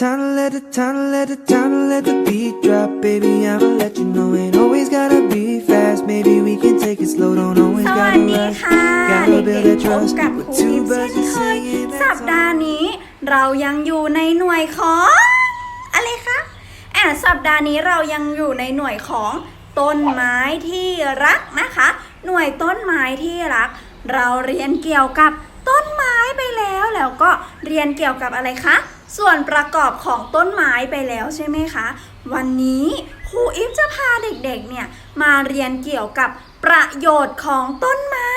Time to let the time to let the time to let the beat drop, baby. I'ma let you know ain't always gotta be fast. Maybe we can take it slow, don't always สวัส gotta ดี rush. ค่ะ Gotta เด็ build ก that ๆพบ trust กับ with ครู two อิมเช่ birds น just เคย singing สัป that ดา song. ห์นี้เรายังอยู่ในหน่วยของ อะไรคะแอบสัปดาห์นี้เรายังอยู่ในหน่วยของต้นไม้ที่รักนะคะ หน่วยต้นไม้ที่รัก เราเรียนเกี่ยวกับต้นไม้ไปแล้วแล้วก็เรียนเกี่ยวกับอะไรคะ ส่วนประกอบของต้นไม้ไปแล้วใช่ไหมคะ วันนี้ครูอิฟจะพาเด็กๆเนี่ยมาเรียนเกี่ยวกับประโยชน์ของต้นไม้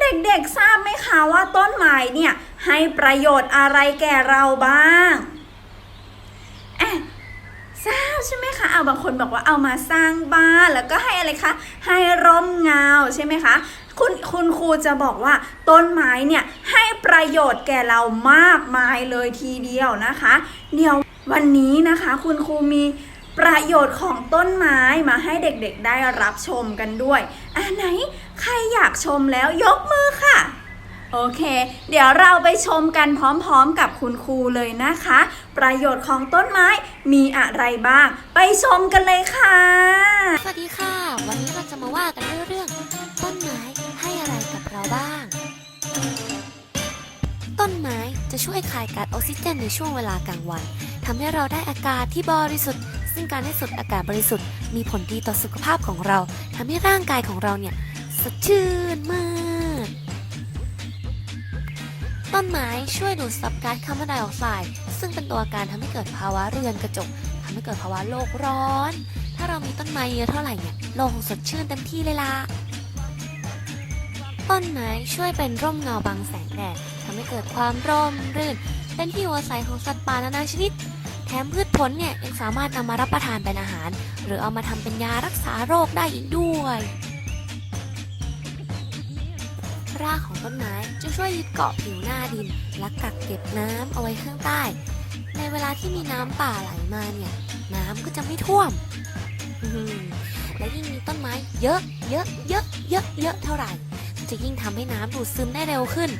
เด็กๆทราบไหมคะว่าต้นไม้เนี่ยให้ประโยชน์อะไรแก่เราบ้างอ ทราบใช่ไหมคะเอาบางคนบอกว่าเอามาสร้างบ้านแล้วก็ให้อะไรคะ ให้ร่มเงาใช่ไหมคะ คุณคุณครูจะบอกว่าต้นไม้เนี่ยให้ประโยชน์แก่เรามากมายเลยทีเดียวนะคะ เดี๋ยววันนี้นะคะ คุณครูมีประโยชน์ของต้นไม้มาให้เด็กๆได้รับชมกันด้วย อะไหน ใครอยากชมแล้วยกมือค่ะ โอเค เดี๋ยวเราไปชมกันพร้อมๆกับคุณครูเลยนะคะ ประโยชน์ของต้นไม้มีอะไรบ้าง ไปชมกันเลยค่ะ สวัสดีค่ะ วันนี้เราจะมาว่ากันเรื่อง ต้นไม้ให้อะไรกับเราบ้าง ต้นไม้จะช่วยคายก๊าซออกซิเจนในช่วงเวลากลางวันทำให้เราได้อากาศที่บริสุทธิ์ ซึ่งการได้สูดอากาศบริสุทธิ์มีผลดีต่อสุขภาพของเราทำให้ร่างกายของเราเนี่ยสดชื่นมาก ต้นไม้ช่วยดูดซับก๊าซคาร์บอนไดออกไซด์ซึ่งเป็นตัวการทำให้เกิดภาวะเรือนกระจกทำให้เกิดภาวะโลกร้อน ถ้าเรามีต้นไม้เยอะเท่าไหร่เนี่ยโลกคงสดชื่นเต็มที่เลยล่ะต้นไม้ช่วยเป็นร่มเงาบังแสงแดดทำให้เกิดความร่มรื่น เป็นที่อยู่อาศัยของสัตว์ป่านานาชนิด แถมพืชผลเนี่ยยังสามารถนำมารับประทานเป็นอาหาร หรือเอามาทำเป็นยารักษาโรคได้อีกด้วย รากของต้นไม้จะช่วยยึดเกาะผิวหน้าดิน และกักเก็บน้ำเอาไว้ข้างใต้ ในเวลาที่มีน้ำป่าไหลมาเนี่ย น้ำก็จะไม่ท่วม และยิ่งมีต้นไม้เยอะเยอะเยอะเยอะเยอะเท่าไหร่ จะยิ่งทำให้น้ำดูดซึมได้เร็วขึ้น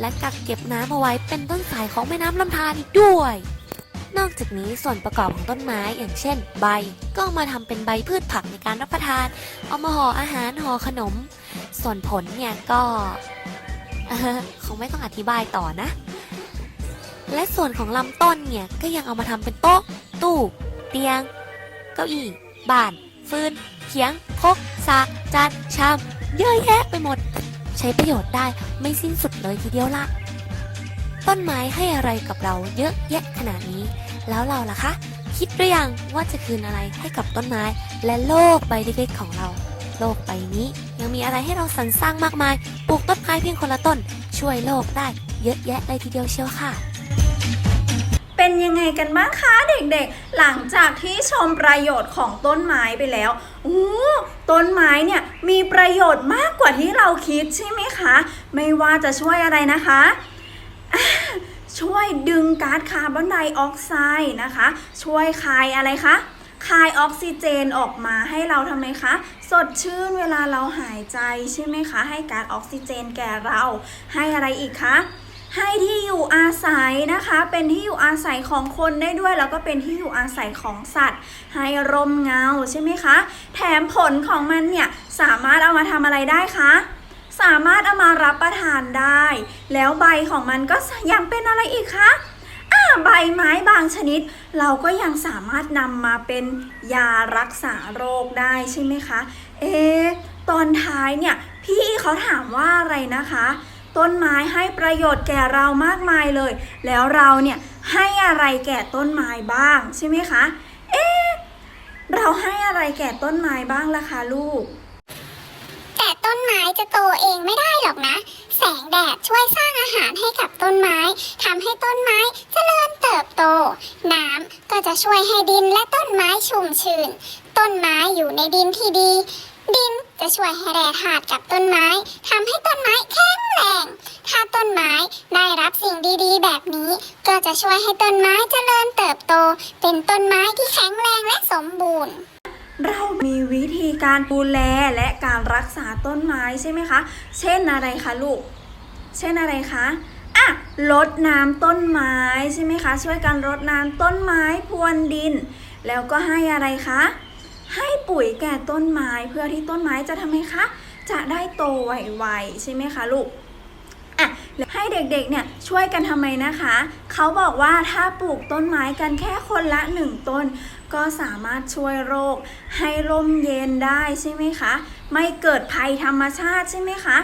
และกักเก็บน้ำเอาไว้เป็นต้นสายของแม่น้ำลำธารอีกด้วย นอกจากนี้ส่วนประกอบของต้นไม้อย่างเช่น ใบ ก็เอามาทำเป็นใบพืชผักในการรับประทาน เอามาห่ออาหารห่อขนม ส่วนผลเนี่ยก็คงไม่ต้องอธิบายต่อนะ และส่วนของลำต้นเนี่ยก็ยังเอามาทำเป็นโต๊ะ ตู้ เตียง เก้าอี้บ้านฟืนเขียงคกสากจานชาม เยอะแยะไปหมด ใช้ประโยชน์ได้ไม่สิ้นสุดเลยทีเดียวละ ต้นไม้ให้อะไรกับเราเยอะแยะขนาดนี้ แล้วเราล่ะคะ คิดหรือยังว่าจะคืนอะไรให้กับต้นไม้ และโลกใบเล็กๆของเรา โลกใบนี้ยังมีอะไรให้เราสรรสร้างมากมาย ปลูกต้นไม้เพียงคนละต้น ช่วยโลกได้เยอะแยะเลยทีเดียวเชียวค่ะ เป็นยังไงกันบ้างคะเด็กๆ หลังจากที่ชมประโยชน์ของต้นไม้ไปแล้วอู้ต้นไม้เนี่ยมีประโยชน์มากกว่าที่เราคิดใช่ไหมคะ ไม่ว่าจะช่วยอะไรนะคะ ช่วยดึงก๊าซคาร์บอนไดออกไซด์นะคะ ช่วยคายอะไรคะคายออกซิเจนออกมาให้เราทำไมคะ สดชื่นเวลาเราหายใจใช่ไหมคะ ให้ก๊าซออกซิเจนแก่เรา ให้อะไรอีกคะให้ที่อยู่อาศัยนะคะ เป็นที่อยู่อาศัยของคนได้ด้วย แล้วก็เป็นที่อยู่อาศัยของสัตว์ ให้ร่มเงาใช่ไหมคะ แถมผลของมันเนี่ยสามารถเอามาทำอะไรได้คะ สามารถเอามารับประทานได้ แล้วใบของมันก็ยังเป็นอะไรอีกคะใบไม้บางชนิด เราก็ยังสามารถนำมาเป็นยารักษาโรคได้ใช่ไหมคะ เอะตอนท้ายเนี่ย พี่เขาถามว่าอะไรนะคะ ต้นไม้ให้ประโยชน์แก่เรามากมายเลย แล้วเราเนี่ยให้อะไรแก่ต้นไม้บ้างใช่ไหมคะ เอ๊ะเราให้อะไรแก่ต้นไม้บ้างล่ะคะลูก ต้นไม้จะโตเองไม่ได้หรอกนะ แสงแดดช่วยสร้างอาหารให้กับต้นไม้ทำให้ต้นไม้เจริญเติบโต น้ำก็จะช่วยให้ดินและต้นไม้ชุ่มชื้น ต้นไม้อยู่ในดินที่ดี ดินจะช่วยให้แร่ธาตุกับต้นไม้ทำให้ต้นไม้แข็งแรง ถ้าต้นไม้ได้รับสิ่งดีๆ แบบนี้ ก็จะช่วยให้ต้นไม้เจริญเติบโต เป็นต้นไม้ที่แข็งแรงและสมบูรณ์ เรามีวิธีการดูแลและการรักษาต้นไม้ใช่ไหมคะ เช่นอะไรคะลูก เช่นอะไรคะอะรดน้ำต้นไม้ใช่ไหมคะ ช่วยกันรดน้ำต้นไม้พรวนดิน แล้วก็ให้อะไรคะ ให้ปุ๋ยแก่ต้นไม้เพื่อที่ต้นไม้จะทำไมคะ จะได้โตไวๆใช่ไหมคะลูก ให้เด็กๆเนี่ยช่วยกันทำไมนะคะ เขาบอกว่าถ้าปลูกต้นไม้กันแค่คนละหนึ่งต้น ก็สามารถช่วยโรค ให้ร่มเย็นได้ใช่ไหมคะ ไม่เกิดภัยธรรมชาติใช่ไหมคะ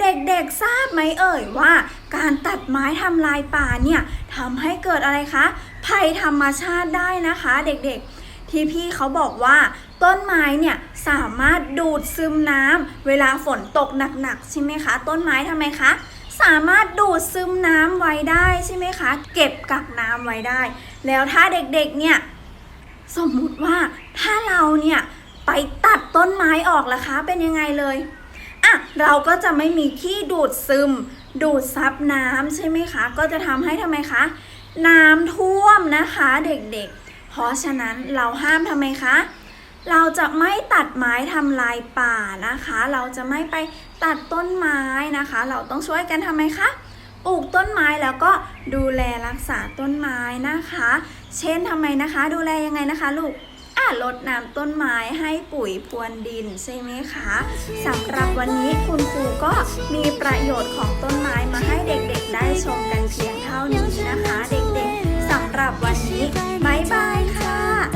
เด็กๆทราบไหมเอ่ยว่า การตัดไม้ทำลายป่าเนี่ยทำให้เกิดอะไรคะ ภัยธรรมชาติได้นะคะ เด็กๆที่พี่เขาบอกว่าต้นไม้เนี่ยสามารถดูดซึมน้ำเวลาฝนตกหนักๆใช่ไหมคะ ต้นไม้ทำไมคะ สามารถดูดซึมน้ำไว้ได้ใช่ไหมคะ เก็บกักน้ำไว้ได้ แล้วถ้าเด็กๆเนี่ยสมมุติว่าถ้าเราเนี่ยไปตัดต้นไม้ออกล่ะคะเป็นยังไงเลยอะเราก็จะไม่มีที่ดูดซึม ดูดซับน้ำใช่ไหมคะ ก็จะทำให้ทำไมคะ น้ำท่วมนะคะเด็กๆ เพราะฉะนั้นเราห้ามทำไมคะ เราจะไม่ตัดไม้ทำลายป่านะคะ เราจะไม่ไปตัดต้นไม้นะคะ เราต้องช่วยกันทำไมคะปลูกต้นไม้แล้วก็ดูแลรักษาต้นไม้นะคะ เช่นทำไมนะคะ ดูแลยังไงนะคะลูกอะรดน้ำต้นไม้ให้ปุ๋ยพรวนดินใช่ไหมคะสำหรับวันนี้คุณครูก็มีประโยชน์ของต้นไม้มาให้เด็กๆ ได้ชมกันเพียงเท่านี้นะคะ เด็กๆสำหรับวันนี้บ๊ายบายค่ะ